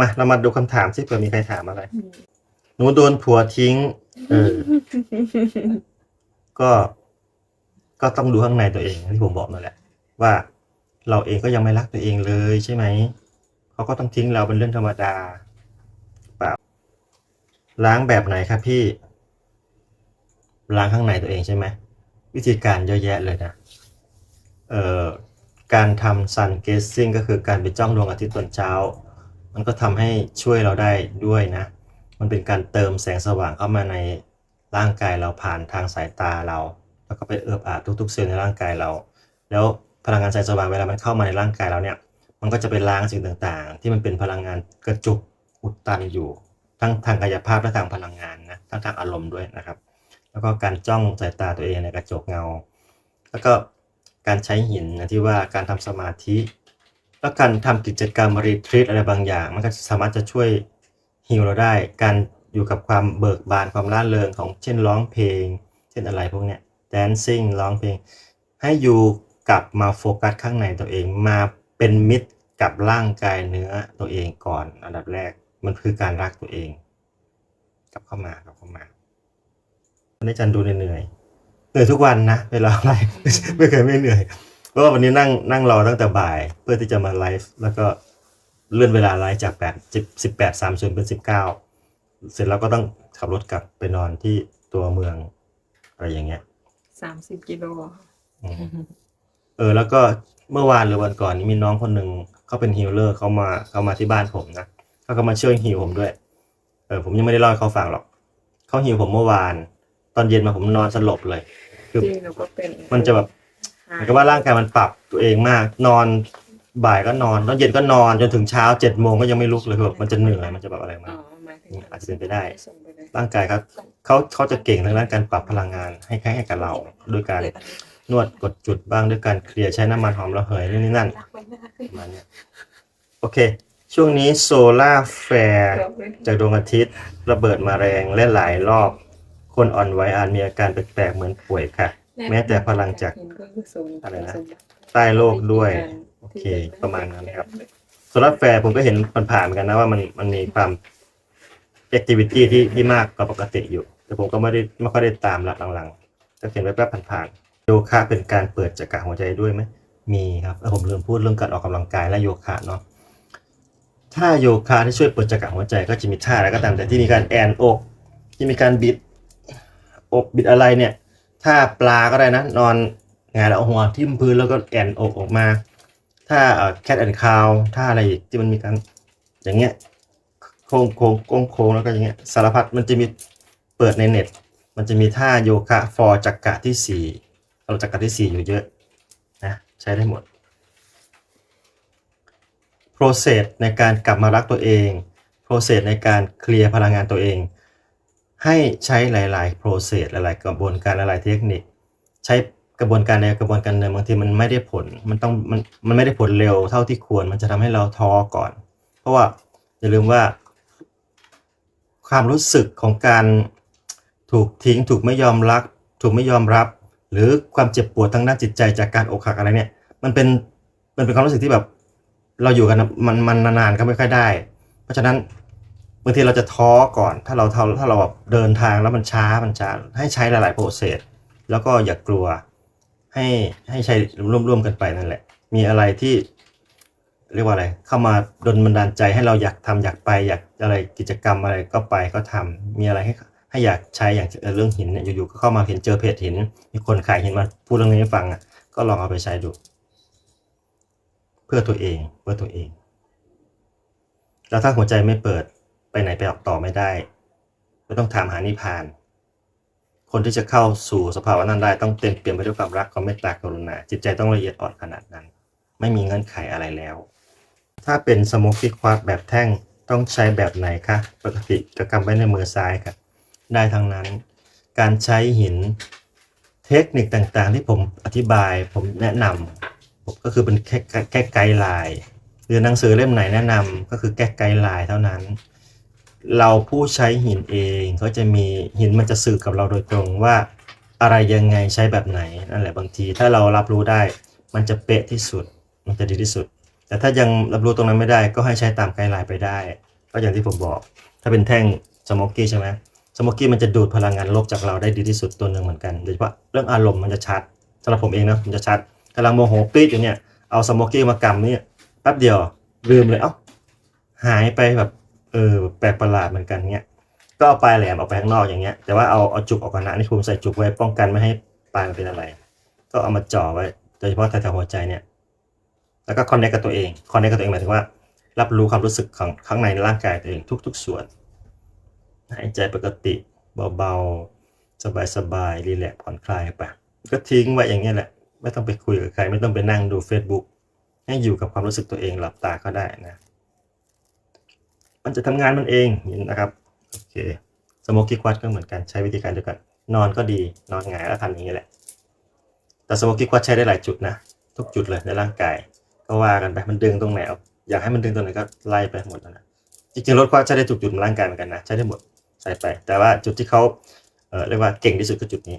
มาเรามาดูคำถามสิเผื่อมีใครถามอะไร หนูโดนผัวทิ้ง เออ ก็ ก็ต้องดูข้างในตัวเองที่ผมบอกนั่นแหละ ว่าเราเองก็ยังไม่รักตัวเองเลยใช่ไหม เขาก็ต้องทิ้งเราเป็นเรื่องธรรมดาเปล่าล้างแบบไหนครับพี่ ล้างข้างในตัวเองใช่ไหม วิธีการเยอะแยะเลยนะ เอ่อ การทำ sun gazing ก็คือการไปจ้องดวงอาทิตย์ตอนเช้า มันก็ทำให้ช่วยเราได้ด้วยนะ มันเป็นการเติมแสงสว่างเข้ามาในร่างกายเราผ่านทางสายตาเรา แล้วก็ไปเอิบอาบทุกๆเซลล์ในร่างกายเรา แล้วพลังงานแสงสว่างเวลามันเข้ามาในร่างกายเราเนี่ย มันก็จะไปล้างสิ่งต่างๆ ที่มันเป็นพลังงานกระจุกอุดตันอยู่ ทั้งทางกายภาพและทางพลังงานนะ ทั้งทางอารมณ์ด้วยนะครับ แล้วก็การจ้องสายตาตัวเองในกระจกเงา แล้วก็การใช้หินนะที่ว่าการทำสมาธิ แล้วการทำกิจกรรมรีทรีตอะไรบางอย่าง มันก็สามารถจะช่วยฮีลเราได้ การอยู่กับความเบิกบานความร่าเริงของเช่นร้องเพลง เช่นอะไรพวกเนี้ย dancing ร้องเพลง ให้อยู่กลับมาโฟกัสข้างในตัวเองมาเป็นมิตรกับร่างกายเนื้อตัวเองก่อนอันดับแรกมันคือการรักตัวเองกลับเข้ามากลับเข้ามาวันนี้จันดูเหนื่อยเหนื่อยทุกวันนะเวลาไลฟ์ไม่เคยไม่เหนื่อย เพราะว่าวันนี้นั่งนั่งรอตั้งแต่บ่าย เพื่อที่จะมาไลฟ์แล้วก็เลื่อนเวลาไลฟ์จากแปดสิบสิบแปดสามเป็นสิบเก้าเสร็จแล้วก็ต้องขับรถกลับไปนอนที่ตัวเมืองอะไรอย่างเงี้ยสามสิบกิโลอืมเออ แล้วก็เมื่อวานหรือวันก่อนนี้มีน้องคนหนึ่งเขาเป็นฮีลเลอร์เขามาเขามาที่บ้านผมนะเขาก็มาช่วยฮีลผมด้วย เออผมยังไม่ได้เล่าให้เขาฟังหรอกเขาฮีลผมเมื่อวาน ตอนเย็นมาผมนอนสลบเลย คือจริงหนูก็เป็นมันจะแบบเหมือนกับว่าร่างกายมันปรับตัวเองมาก นอนบ่ายก็นอนตอนเย็นก็นอนจนถึงเช้าเจ็ดโมงก็ยังไม่ลุกเลยคือแบบมันจะเหนื่อยมันจะแบบอะไรอ๋มาอกหมายถึงอาจจะเป็นไปได้ ส่งไปเลยร่างกายครับเขาเขาจะเก่งทางด้านการปรับพลังงานให้ให้ให้กับเราด้วยการนวดกดจุดบ้างด้วยการเคลียร์ใช้น้ำมันหอมระเหยนี่นนี่นั่นรักไว้นะประมาณเนี้ยโอเค ช่วงนี้โซลาร์แฟร์เกือบเลยจากดวงอาทิตย์ระเบิดมาแรงและหลายรอบ คนอ่อนไหวอาจมีอาการแปลกๆเหมือนป่วยค่ะ แม้แต่พลังจากอะไรนะใต้โลกด้วย โอเค ประมาณนั้นครับโซลาร์แฟร์ผมก็เห็นผ่านๆเหมือนกันนะว่ามันมันมีความแอคทิวิตี้ที่ที่มากกว่าปกติอยู่ แต่ผมก็ไม่ได้ไม่ค่อยได้ตามหลักหลังๆก็เห็นแวบๆผ่านๆโยคะเป็นการเปิดจักระหัวใจด้วยไหมมีครับแล้วผมลืมพูดเรื่องการออกกำลังกายและโยคะเนาะถ้าโยคะที่ช่วยเปิดจักระหัวใจก็จะมีท่าอะไรก็ตามแต่ที่มีการแอนอก ที่มีการบิดอกบิดอะไรเนี่ย ถ้าปลาก็ได้นะ นอนงายแล้วเอาหัวทิ่มพื้นแล้วก็แอนอกออกมา ถ้าแคทแอนคาวถ้าอะไรที่มันมีการอย่างเงี้ยโค้งโค้งโค้งโค้งแล้วก็อย่างเงี้ยสารพัดมันจะมีเปิดในเน็ต มันจะมีท่าโยคะฟอร์จักระที่สี่เราจักระที่สี่อยู่เยอะนะใช้ได้หมด process ในการกลับมารักตัวเอง process ในการเคลียร์พลังงานตัวเอง ให้ใช้หลายๆ process หลาย ๆ กระบวนการหลายๆเทคนิค ใช้กระบวนการในกระบวนการเดินบางทีมันไม่ได้ผลมันต้องมันมันไม่ได้ผลเร็วเท่าที่ควร มันจะทำให้เราท้อก่อน เพราะว่าอย่าลืมว่า ความรู้สึกของการถูกทิ้งถูกไม่ยอมรัก ถูกไม่ยอมรับ หรือความเจ็บปวดทางด้านจิตใจจากการอกหักอะไรเนี่ย มันเป็นมันเป็นความรู้สึกที่แบบ เราอยู่กันมันมันนานๆก็ไม่ค่อยได้ เพราะฉะนั้น บางทีเราจะท้อก่อน ถ้าเราถ้าถ้าเราแบบเดินทางแล้วมันช้ามันช้าให้ใช้หลาย ๆ โปรเซสแล้วก็อย่ากกลัว ให้ให้ใช้ร่วมๆกันไปนั่นแหละ มีอะไรที่ เรียกว่าอะไร เข้ามาดลบันดาลใจให้เราอยากทำอยากไปอยากอะไรกิจกรรมอะไรก็ไปก็ทำมีอะไรให้ให้อยากใช้อย่างเรื่องหินเนี่ยอยู่ๆก็เข้ามาเห็นเจอเพจหิน มีคนขายหินมาพูดเรื่องนี้ให้ฟังอะก็ลองเอาไปใช้ดู เพื่อตัวเองเพื่อตัวเอง แล้วถ้าหัวใจไม่เปิด ไปไหนไปออกต่อไม่ได้ ก็ต้องถามหานิพพาน คนที่จะเข้าสู่สภาวะนั้นได้ต้องเต็มเปลี่ยนไปด้วยความรักความเมตตากรุณาจิตใจต้องละเอียดอ่อนขนาดนั้น ไม่มีเงื่อนไขอะไรแล้ว ถ้าเป็นสมกี้ควาร์แบบแท่งต้องใช้แบบไหนคะปกติจะกำไว้ในมือซ้ายครับได้ทั้งนั้น การใช้หินเทคนิคต่างๆ ที่ผมอธิบายผมแนะนำก็คือเป็นแค่แค่ไกด์ไลน์หรือหนังสือเล่มไหนแนะนำก็คือแค่ไกด์ไลน์เท่านั้น เราผู้ใช้หินเองก็จะมีหินมันจะสื่อกับเราโดยตรงว่า อะไรยังไงใช้แบบไหนนั่นแหละบางทีถ้าเรารับรู้ได้ มันจะเป๊ะที่สุด มันจะดีที่สุด แต่ถ้ายังรับรู้ตรงนั้นไม่ได้ ก็ให้ใช้ตามไกด์ไลน์ไปได้ ก็อย่างที่ผมบอก ถ้าเป็นแท่งสโมกกี้ใช่ไหมสโมกกี้มันจะดูดพลังงานลบจากเราได้ดีที่สุดตัวหนึ่งเหมือนกันโดยเฉพาะเรื่องอารมณ์มันจะชัดสำหรับผมเองนะมันจะชัดกำลังโมโหปี๊ดอยู่เนี่ยเอาสโมกกี้มากำเนี่ยแป๊บเดียวลืมเลยเอ้าหายไปแบบ เออแปลกประหลาดเหมือนกันเนี่ยก็เอาปลายแหลมออกไปข้างนอกอย่างเงี้ย แต่ว่าเอาเอาจุกออกก่อนนะนี่ผมใส่จุกไว้ป้องกันไม่ให้ปลายมันเป็นอะไร ก็เอามาจ่อไว้โดยเฉพาะแถวหัวใจเนี่ย แล้วก็คอนเนคกับตัวเองคอนเนคกับตัวเองหมายถึงว่ารับรู้ความรู้สึกของข้างในร่างกายตัวเองทุก ๆ ส่วนหายใจปกติเบาๆสบายๆรีแลกซ์ผ่อนคลายไปก็ทิ้งไว้อย่างเงี้ยแหละ ไม่ต้องไปคุยกับใคร ไม่ต้องไปนั่งดู Facebook ให้อยู่กับความรู้สึกตัวเองหลับตาก็ได้นะ มันจะทำงานมันเองนะครับโอเคสโมกี้ควัดก็เหมือนกันใช้วิธีการเดียวกัน นอนก็ดีนอนหงายแล้วทำอย่างนี้แหละ แต่สโมกี้ควัดใช้ได้หลายจุดนะ ทุกจุดเลยในร่างกาย ก็ว่ากันไปมันดึงตรงไหนออยากให้มันดึงตรงไหนก็ไล่ไปหมดแล้วนะจริงๆรถควัดใช้ได้ทุกจุดในร่างกายเหมือนกันนะใช้ได้หมดใส่ไป แต่ว่าจุดที่เขาเเรียกว่าเก่งที่สุดคือจุดนี้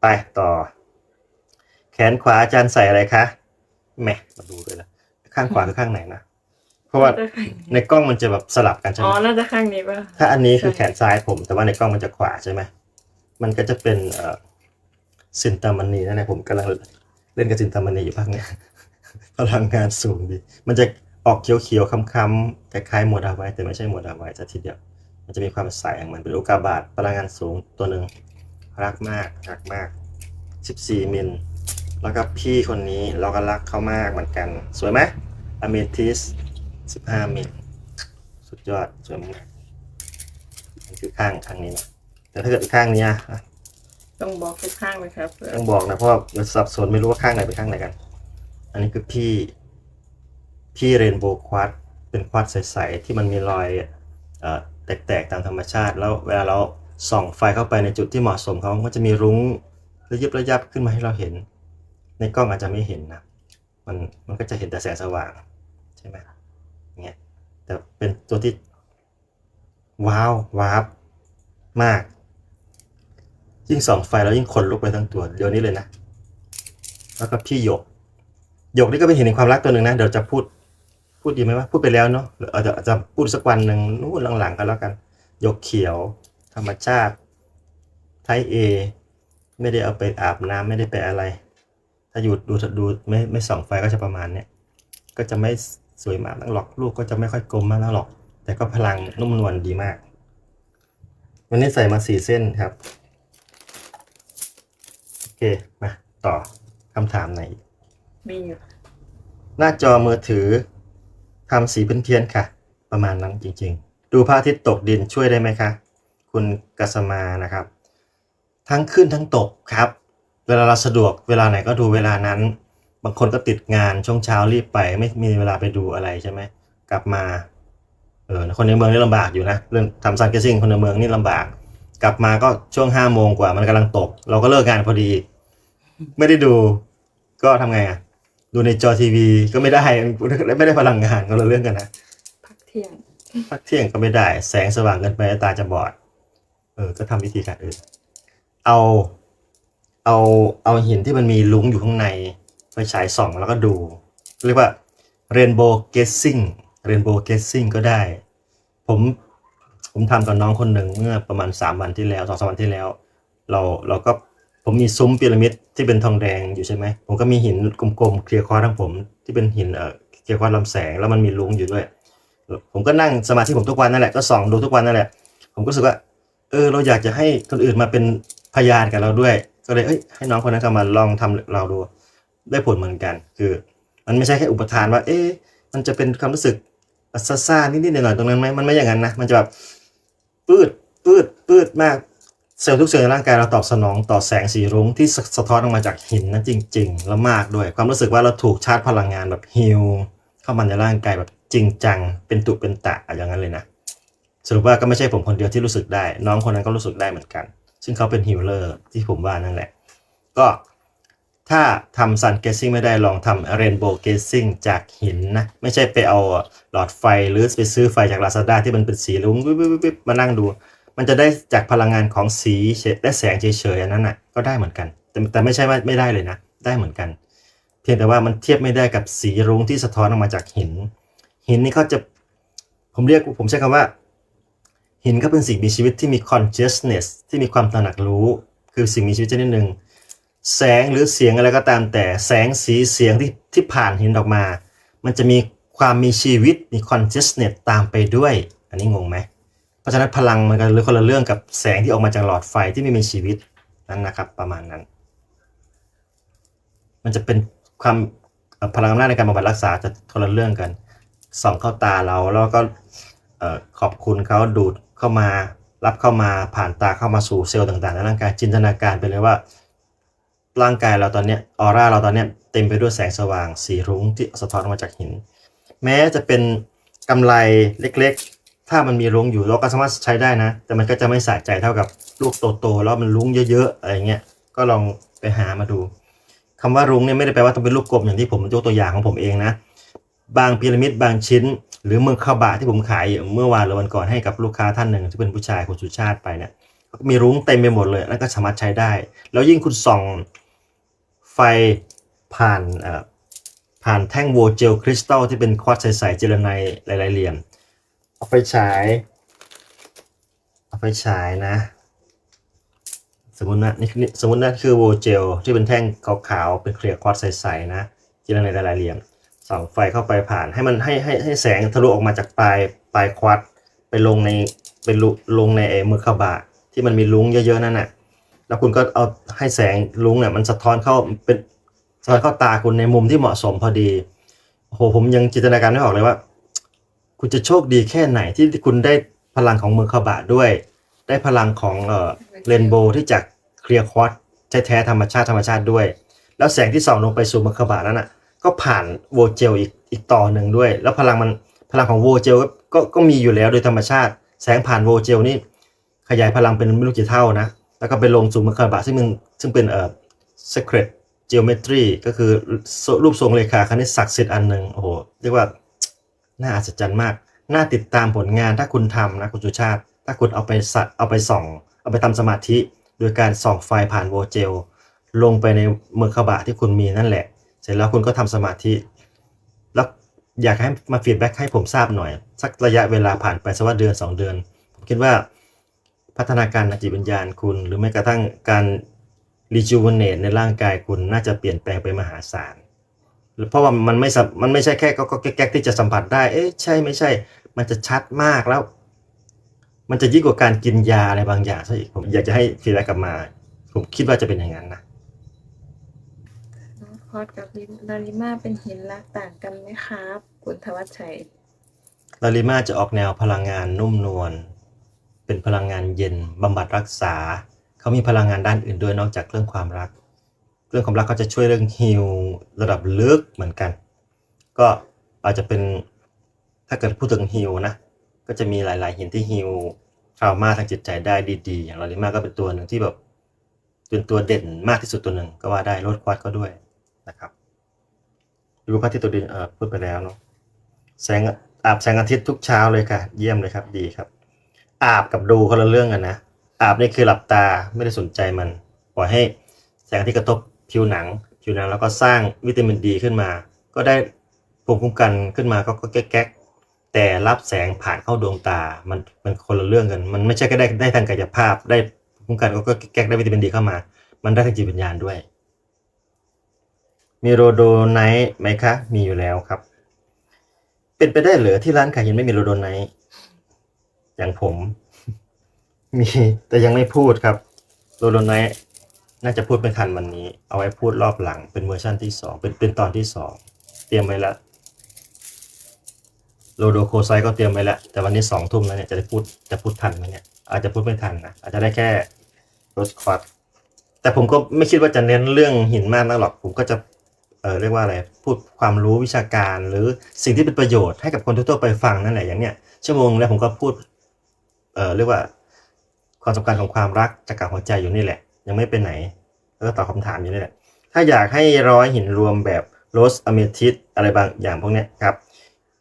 ไปต่อ แขนขวาอาจารย์ใส่อะไรคะแหมมาดูเลยละข้างขวาคือข้างไหนนะ ราะว่าน่จะข้างในกล้องมันจะแบบสลับกันใช่อ๋ไหอมน่าจะข้างนี้ป่ะ ถ้าอันนี้คือใช่แขนซ้ายผม แต่ว่าในกล้องมันจะขวาใช่ไหมมันก็จะเป็นเอ่อซินตามันนีนั่นแหละผมกำลังเล่นกับซินตามันนีอยู่พักเนี้ยพลังงานสูงดี มันจะออกเขียวๆค้ำๆคล้ายๆโมดาไวท์แต่ไม่ใช่โมดาไวท์ซะทีเดียว มันจะมีความใสของมันเป็นอุกาบาตพลังงานสูงตัวหนึ่งรักมากรักมาก 14 มิล แล้วก็พี่คนนี้เราก็รักเขามากเหมือนกัน สวยไหมอเมทิส 15มิลสุดยอดสวยมากนี่คือข้างข้างนี้นะแต่ถ้าเกิดข้างนี้อะอะต้องบอกทุกข้างเลยครับเพื่อต้องบอกนะเพราะว่าเดี๋ยวสับสนไม่รู้ว่าข้างไหนเป็นข้างไหนกัน อันนี้คือพี่พี่เรนโบว์ควอตเป็นควอตใสๆที่มันมีรอยเอ่อแตกๆตามธรรมชาติ แล้วเวลาเราส่องไฟเข้าไปในจุดที่เหมาะสมเขาก็จะมีรุ้งระยิบระยับขึ้นมาให้เราเห็น ในกล้องอาจจะไม่เห็นนะมันมันก็จะเห็นแต่แสงสว่างใช่ไหมเนี่ย แต่เป็นตัวที่ ว้าววาบมาก ยิ่งส่องไฟแล้วยิ่งขนลุกไปทั้งตัวเดี๋ยวนี้เลยนะ แล้วก็พี่หยก หยกนี่ก็เป็นเห็นในความรักตัวหนึ่งนะ เดี๋ยวจะพูด พูดดีไหมว่าพูดไปแล้วเนาะหรืออาจจะอาจจะพูดสักวันหนึ่งนู่นหลังๆกันแล้วกัน หยกเขียว ธรรมชาติ ไทยเอ ไม่ได้เอาไปอาบน้ำไม่ได้ไปอะไร ถ้าอยู่ดูดูไม่ไม่ส่องไฟก็จะประมาณเนี้ยก็จะไม่ สวยมากนักหรอกลูกก็จะไม่ค่อยกลมมากนักหรอก แต่ก็พลังนุ่มนวลดีมาก วันนี้ใส่มาสี่เส้นครับ โอเค มาต่อคำถามไหนอีกมีอยู่หน้าจอมือถือทำสีเป็นเทียนค่ะ ประมาณนั้นจริง ๆ ดูพระอาทิตย์ตกดินช่วยได้ไหมคะ คุณกัสมานะครับ ทั้งขึ้นทั้งตกครับ เวลาเราสะดวกเวลาไหนก็ดูเวลานั้น บางคนก็ติดงานช่วงเช้ารีบไป ไม่มีเวลาไปดูอะไรใช่ไหมกลับมาเออคนในเมืองนี่ลำบากอยู่นะเรื่องทำซันเกซิ่งคนในเมืองนี่ลำบาก กลับมาก็ช่วงห้าโมงกว่ามันกำลังตก เราก็เลิกงานพอดี ไม่ได้ดู ก็ทำไงอะดูในจอทีวีก็ไม่ได้ไม่ได้พลังงานก็ละเรื่องกันนะพักเที่ยงพักเที่ยงก็ไม่ได้ แสงสว่างเกินไปตาจะบอด เออ ก็ทำวิธีการอื่น เอา เอาเอาหินที่มันมีลุงอยู่ข้างใน ไปฉายส่องแล้วก็ดู เรียกว่า rainbow gazing rainbow gazing ก็ได้ ผมผมทำกับน้องคนหนึ่งเมื่อประมาณสามวันที่แล้วสองสามวันที่แล้ว เราเราก็ผมมีซุ้มพีระมิดที่เป็นทองแดงอยู่ใช่ไหมผมก็มีหินกลมๆเคลียร์คอทั้งผม ที่เป็นหินเอ่อเคลียร์คอลำแสงแล้วมันมีลุงอยู่ด้วย ผมก็นั่งสมาธิผมทุกวันนั่นแหละก็ส่องดูทุกวันนั่นแหละผมก็รู้สึกว่า เออเราอยากจะให้คนอื่นมาเป็นพยานกับเราด้วย ก็เลยเอ้ยให้น้องคนนั้นก็มาลองทำเราดู ได้ผลเหมือนกัน คือ มันไม่ใช่แค่อุปทานว่า เอ๊ะมันจะเป็นความรู้สึกซาซ่านิดๆหน่อยๆตรงนั้นไหมมันไม่อย่างนั้นนะมันจะแบบปืดปืดปืดมากเซลล์ทุกเซลล์ในร่างกายเราตอบสนองต่อแสงสีรุ้งที่สะท้อนออกมาจากหินนั้นจริง ๆ แล้วมากด้วย ความรู้สึกว่าเราถูกชาร์จพลังงานแบบฮิลเข้ามาในร่างกายแบบจริงจัง เป็นตุเป็นตะอย่างนั้นเลยนะสรุปว่าก็ไม่ใช่ผมคนเดียวที่รู้สึกได้ น้องคนนั้นก็รู้สึกได้เหมือนกัน ซึ่งเขาเป็นฮิลเลอร์ที่ผมว่านั่นแหละ ก็ ถ้าทำซันเก z ซิ่งไม่ได้ลองทำเรนโบว์เก z ซิ่งจากหินนะ ไม่ใช่ไปเอาหลอดไฟหรือไปซื้อไฟจาก Lazada ที่มันเป็นสีรุ้งวิบวิบวิบมานั่งดู มันจะได้จากพลังงานของสีและแสงเฉยๆอันนั้นน่ะก็ได้เหมือนกัน แต่แต่ไม่ใช่ว่าไม่ได้เลยนะ ได้เหมือนกันพพียงแต่ว่ามันเทียบไม่ได้กับสีรุ้งที่สะท้อนออกมาจากหิน หินนี่เขาจะผมเรียกผมใช้คำว่า หินก็เป็นสิ่งมีชีวิตที่มี consciousness ที่มีความตระหนักรู้ คือสิ่งมีชีวิตชนิดหนึ่ง แสงหรือเสียงอะไรก็ตามแต่แสงสีเสียงที่ที่ผ่านหินออกมา มันจะมีความมีชีวิตมี consciousness ตามไปด้วย อันนี้งงไหมเพราะฉะนั้นพลังมันก็เลยคนละเรื่องกับแสงที่ออกมาจากหลอดไฟที่ไม่มีชีวิตนั่นนะครับประมาณนั้น มันจะเป็นความพลังอำนาจในการบำบัดรักษาจะคนละเรื่องกันส่องเข้าตาเราแล้วก็ขอบคุณเขาดูดเข้ามารับเข้ามาผ่านตาเข้ามาสู่เซลล์ต่างๆในร่างกายจินตนาการไปเลยว่า ร่างกายเราตอนเนี้ยออร่าเราตอนเนี้ยเต็มไปด้วยแสงสว่างสีรุ้งที่สะท้อนออกมาจากหิน แม้จะเป็นกำไรเล็กๆ ถ้ามันมีรุ้งอยู่เราก็สามารถใช้ได้นะ แต่มันก็จะไม่สะใจเท่ากับลูกโตๆแล้วมันรุ้งเยอะๆอะไรเงี้ยก็ลองไปหามาดูคำว่ารุ้งเนี่ยไม่ได้แปลว่าต้องเป็นลูกกลมอย่างที่ผมยกตัวอย่างของผมเองนะ บางพีระมิดบางชิ้น หรือเมืองคาวบะที่ผมขายเมื่อวานหรือวันก่อนให้กับลูกค้าท่านหนึ่งที่เป็นผู้ชายคุณสุชาติไปเนี่ยมีรุ้งเต็มไปหมดเลยแล้วก็สามารถใช้ได้ แล้วยิ่งคุณส่อง ไฟผ่านเอ่อผ่านแท่งโวเจลคริสตัลที่เป็นควอตซ์ใสๆเจลไนหลายๆเหลี่ยม เอาไปฉาย เอาไปฉายนะ สมมตินะนี่สมมตินะคือโวเจลที่เป็นแท่งขาวๆเป็นเคลียร์ควอตซ์ใสๆนะเจลไนหลายๆเหลี่ยมส่องไฟเข้าไปผ่านให้มันให้ให้ให้แสงทะลุออกมาจากปลายปลายควอตไปลงในไปลุลงในไอ้มือขบะที่มันมีลุ้งเยอะๆนั่นน่ะ แล้วคุณก็เอาให้แสงลุงเนี่ยมันสะท้อนเข้าเป็นสะท้อนเข้าตาคุณในมุมที่เหมาะสมพอดีโอ้โหผมยังจินตนาการไม่ออกเลยว่า คุณจะโชคดีแค่ไหนที่คุณได้พลังของมือขบะด้วย ได้พลังของเอ่อเรนโบว์ที่จากเคลียร์ควอตซ์แท้ธรรมชาติธรรมชาติด้วย แล้วแสงที่ส่องลงไปสู่มือขบะนั้นน่ะ ก็ผ่านโวเจลอีกอีกต่อหนึ่งด้วย แล้วพลังมันพลังของโวเจลก็ก็ก็มีอยู่แล้วโดยธรรมชาติ แสงผ่านโวเจลนี่ขยายพลังเป็นไม่รู้กี่เท่านะ แล้วก็ไปลงสู่มัคคาบะซึ่งมันซึ่งเป็นเอ่อ secret geometry ก็คือรูปทรงเลขาคณิตศักดิ์สิทธิ์อันหนึ่งโอ้โหเรียกว่าน่าอัศจรรย์มาก น่าติดตามผลงานถ้าคุณทำนะคุณสุชาติ ถ้าคุณเอาไปสัตเอาไปส่อง เอาไปทำสมาธิ โดยการส่องไฟผ่านโวเจล ลงไปในมือขบะที่คุณมีนั่นแหละ เสร็จแล้วคุณก็ทำสมาธิ แล้วอยากให้มาฟีดแบ็กให้ผมทราบหน่อย สักระยะเวลาผ่านไปสักว่าเดือน 2 เดือน ผมคิดว่า พัฒนาการในจิตวิญญาณคุณ หรือแม้กระทั่งการรีจูวเนตในร่างกายคุณน่าจะเปลี่ยนแปลงไปมหาศาลเพราะว่ามันไม่สัมมันไม่ใช่แค่ก็ก็แก๊กๆที่จะสัมผัสได้ เอ๊ะใช่ไม่ใช่ มันจะชัดมากแล้ว มันจะยิ่งกว่าการกินยาอะไรบางอย่างซะอีกผมอยากจะให้ฟีดแบ็กกลับมา ผมคิดว่าจะเป็นอย่างนั้นนะน้องคอสกับลาลิมาเป็นหินรักต่างกันไหมครับ คุณทวัชชัยลาลิมาจะออกแนวพลังงานนุ่มนวล เป็นพลังงานเย็นบำบัดรักษา เขามีพลังงานด้านอื่นด้วยนอกจากเรื่องความรัก เรื่องความรักเขาจะช่วยเรื่องฮิลระดับลึกเหมือนกัน ก็อาจจะเป็นถ้าเกิดพูดถึงฮิลนะก็จะมีหลาย ๆ หินที่ฮิลทรามาทางจิตใจได้ดีๆ อย่างลาลิมาก็เป็นตัวหนึ่งที่แบบเป็นตัวเด่นมากที่สุดตัวหนึ่งก็ว่าได้ลดควอดก็ด้วยนะครับดูพระอาทิตย์ตัวดินเออพูดไปแล้วเนาะแสงอาบแสงอาทิตย์ทุกเช้าเลยค่ะ เยี่ยมเลยครับดีครับ อาบกับดูคนละเรื่องกันนะ อาบนี่คือหลับตาไม่ได้สนใจมันปล่อยให้แสงทิตย์กระทบผิวหนัง ผิวหนังแล้วก็สร้างวิตามินดีขึ้นมา ก็ได้ภูมิคุ้มกันขึ้นมาก็ก็แก๊กแต่รับแสงผ่านเข้าดวงตา มันมันคนละเรื่องกัน มันไม่ใช่แค่ได้ได้ทางกายภาพ ได้ภูมิคุ้มกันก็ก็แก๊กได้วิตามินดีเข้ามา มันได้ทางจิตวิญญาณด้วย มีโรโดไนท์ไหมคะ มีอยู่แล้วครับ เป็นไปได้เหรือที่ร้านขายหินไม่มีโรโดไนท์ อย่างผม มีแต่ยังไม่พูดครับโรโดไนท์น่าจะพูดไม่ทันวันนี้ เอาไว้พูดรอบหลัง เป็นเวอร์ชันที่สองเป็นเป็นตอนที่สองเตรียมไว้แล้วโรโดโคไซก็เตรียมไว้แล้ว แต่วันนี้สองทุ่มแล้วเนี่ยจะได้พูดจะพูดทันไหมเนี่ย อาจจะพูดไม่ทันนะอาจจะได้แค่โรสควอตแต่ผมก็ไม่คิดว่าจะเน้นเรื่องหินมากนักหรอก ผมก็จะเออเรียกว่าอะไรพูดความรู้วิชาการ หรือสิ่งที่เป็นประโยชน์ให้กับคนทั่วๆไปฟังนั่นแหละอย่างเนี้ยชั่วโมงแล้วผมก็พูด เออเรียกว่า ความสำคัญของความรักจากกับหัวใจอยู่นี่แหละ ยังไม่ไปไหน แล้วก็ตอบคำถามอยู่นี่แหละ ถ้าอยากให้ร้อยหินรวมแบบโรสอเมทิสอะไรบางอย่างพวกเนี้ยครับ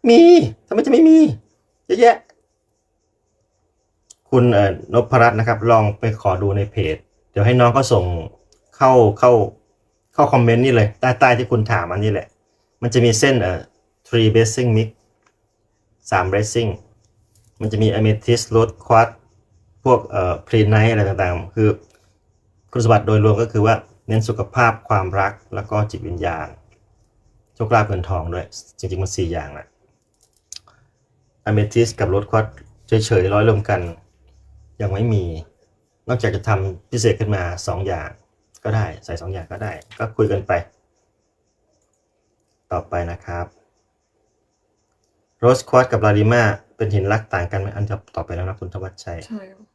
มีทำไมจะไม่มีเยอะแยะ คุณเอ่อนพรัตน์นะครับ ลองไปขอดูในเพจ เดี๋ยวให้น้องก็ส่งเข้าเข้าเข้าคอมเมนต์นี่เลยใต้ใต้ที่คุณถามอันนี้แหละ มันจะมีเส้นเอ่อ three blessing mix สาม blessing มันจะมี amethyst rose quartz พวกเอ่อ prehnite อะไรต่างๆ คือคุณสมบัติโดยรวมก็คือว่าเน้นสุขภาพความรักแล้วก็จิตวิญญาณโชคลาภเงินทองด้วย จริงๆ มันสี่อย่างแหละ amethyst กับ rose quartz เฉยๆร้อยรวมกัน ยังไม่มี นอกจากจะทำพิเศษขึ้นมาสองอย่างก็ได้ใส่สองอย่างก็ได้ ก็คุยกันไป ต่อไปนะครับ โรสควอตกับลาริมาเป็นหินลักต่างกันไหมอันจะต่อไปแล้วนะคุณธวัชชัย ใช่ครับ